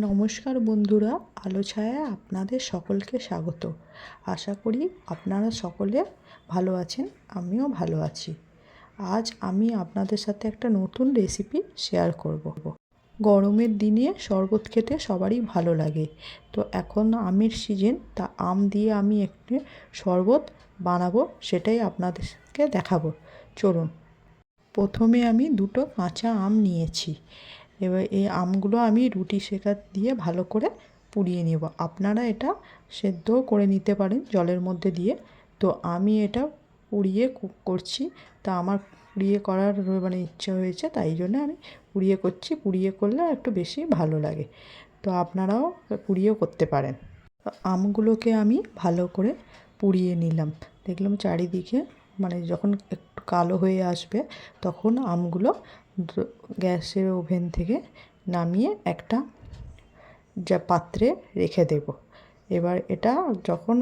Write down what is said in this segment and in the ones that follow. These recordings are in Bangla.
নমস্কার বন্ধুরা আলো ছায়ায় আপনাদের সকলকে স্বাগত। আশা করি আপনারা সকলে ভালো আছেন, আমিও ভালো আছি। আজ আমি আপনাদের সাথে একটা নতুন রেসিপি শেয়ার করব। গরমের দিনে শরবত খেতে সবারই ভালো লাগে। তো এখন আমের সিজন তা আম দিয়ে আমি একটি শরবত বানাবো, সেটাই আপনাদেরকে দেখাবো। চলুন। প্রথমে আমি দুটো কাঁচা আম নিয়েছি। এবার এই আমগুলো আমি রুটি শেখা দিয়ে ভালো করে পুড়িয়ে নেব। আপনারা এটা সেদ্ধও করে নিতে পারেন জলের মধ্যে দিয়ে। তো আমি এটা পুড়িয়ে কুক করছি। তা আমার পুড়িয়ে করার মানে ইচ্ছা হয়েছে, তাই জন্য আমি পুড়িয়ে করছি। পুড়িয়ে করলে একটু বেশি ভালো লাগে। তো আপনারাও পুড়িয়েও করতে পারেন। আমগুলোকে আমি ভালো করে পুড়িয়ে নিলাম। দেখলাম চারিদিকে মানে যখন একটু কালো হয়ে আসবে, তখন আমগুলো গ্যাসের ওভেন থেকে নামিয়ে একটা যা পাত্রে রেখে দেব। এবার এটা যখন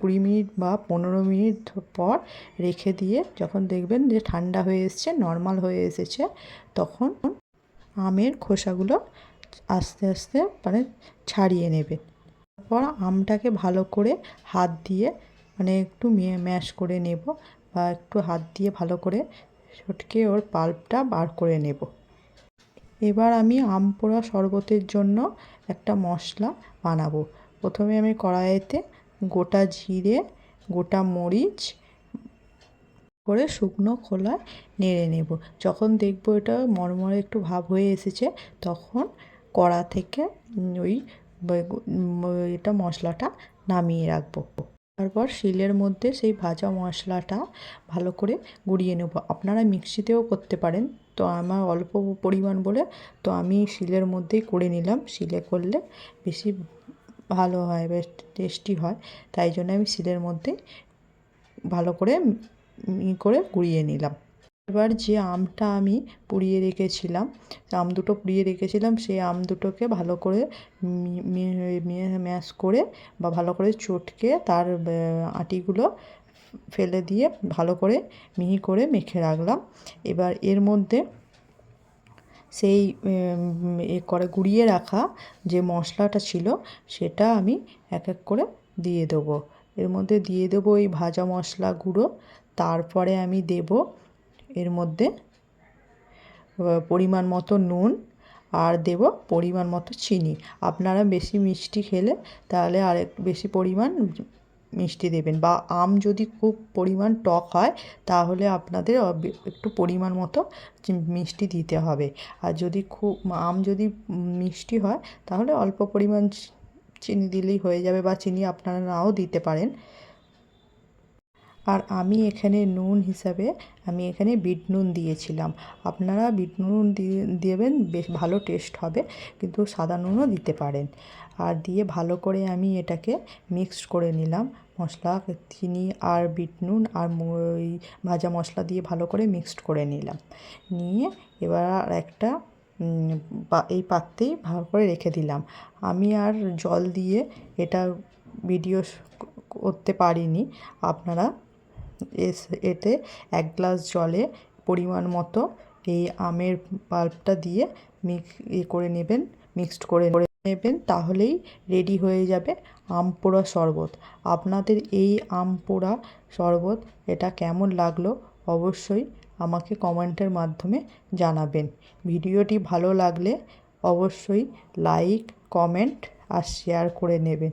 কুড়ি মিনিট বা পনেরো মিনিট পর রেখে দিয়ে যখন দেখবেন যে ঠান্ডা হয়ে এসছে, নর্মাল হয়ে এসেছে, তখন আমের খোসাগুলো আস্তে আস্তে মানে ছাড়িয়ে নেবেন। তারপর আমটাকে ভালো করে হাত দিয়ে মানে একটু ম্যাশ করে নেব। বা একটু হাত দিয়ে ভালো করে ছটকে ওর পাল্পটা বার করে নেব। এবার আমি আম পোড়া শরবতের জন্য একটা মশলা বানাবো। প্রথমে আমি কড়াইতে গোটা জিরে, গোটা মরিচ করে শুকনো খোলায় নেড়ে নেব। যখন দেখব এটা মরমরে একটু ভাব হয়ে এসেছে, তখন কড়া থেকে ওই এটা মশলাটা নামিয়ে রাখব। তারপর শিলের মধ্যে সেই ভাজা মশলাটা ভালো করে গুঁড়িয়ে নেব। আপনারা মিক্সিতেও করতে পারেন। তো আমার অল্প পরিমাণ বলে তো আমি শিলের মধ্যেই করে নিলাম। শিলে করলে বেশি ভালো হয় বেশ টেস্টি হয়। তাই জন্য আমি শিলের মধ্যে ভালো করে করে গুঁড়িয়ে নিলাম। এবার যে আমটা আমি পুড়িয়ে রেখেছিলাম আম দুটো পুড়িয়ে রেখেছিলাম, সেই আম দুটোকে ভালো করে ম্যাশ করে বা ভালো করে চটকে তার আটিগুলো ফেলে দিয়ে ভালো করে মিহি করে মেখে রাখলাম। এবার এর মধ্যে সেই এ করে গুঁড়িয়ে রাখা যে মশলাটা ছিল, সেটা আমি এক এক করে দিয়ে দেবো। এর মধ্যে দিয়ে দেবো এই ভাজা মশলা গুঁড়ো, তারপরে আমি দেব এর মধ্যে পরিমাণ মতো নুন আর দেব পরিমাণ মতো চিনি। আপনারা বেশি মিষ্টি খেলে তাহলে আর বেশি পরিমাণ মিষ্টি দেবেন। বা আম যদি খুব পরিমাণ টক হয়, তাহলে আপনাদের একটু পরিমাণ মতো মিষ্টি দিতে হবে। আর যদি খুব, আম যদি মিষ্টি হয়, তাহলে অল্প পরিমাণ চিনি দিলেই হয়ে যাবে বা চিনি আপনারা নাও দিতে পারেন। আর আমি এখানে নুন হিসাবে, আমি এখানে বিট নুন দিয়েছিলাম। আপনারা বিট নুন দিয়ে, দেবেন, বেশ ভালো টেস্ট হবে, কিন্তু সাদা নুনও দিতে পারেন। আর দিয়ে ভালো করে আমি এটাকে মিক্সড করে নিলাম, মশলা, চিনি আর বিট নুন আর ওই ভাজা মশলা দিয়ে ভালো করে মিক্সড করে নিলাম। নিয়ে এবার আর একটা এই পাত্রেই ভালো করে রেখে দিলাম। আমি আর জল দিয়ে এটা ভিডিও করতে পারিনি। আপনারা এতে এক গ্লাস জলে পরিমাণ মতো এই আমের পাল্পটা দিয়ে মিক্স ইয়ে করে নেবেন, মিক্সড করে নেবেন, তাহলেই রেডি হয়ে যাবে আম পোড়া শরবত। আপনাদের এই আম পোড়া শরবত এটা কেমন লাগল অবশ্যই আমাকে কমেন্টের মাধ্যমে জানাবেন। ভিডিওটি ভালো লাগলে অবশ্যই লাইক, কমেন্ট আর শেয়ার করে নেবেন।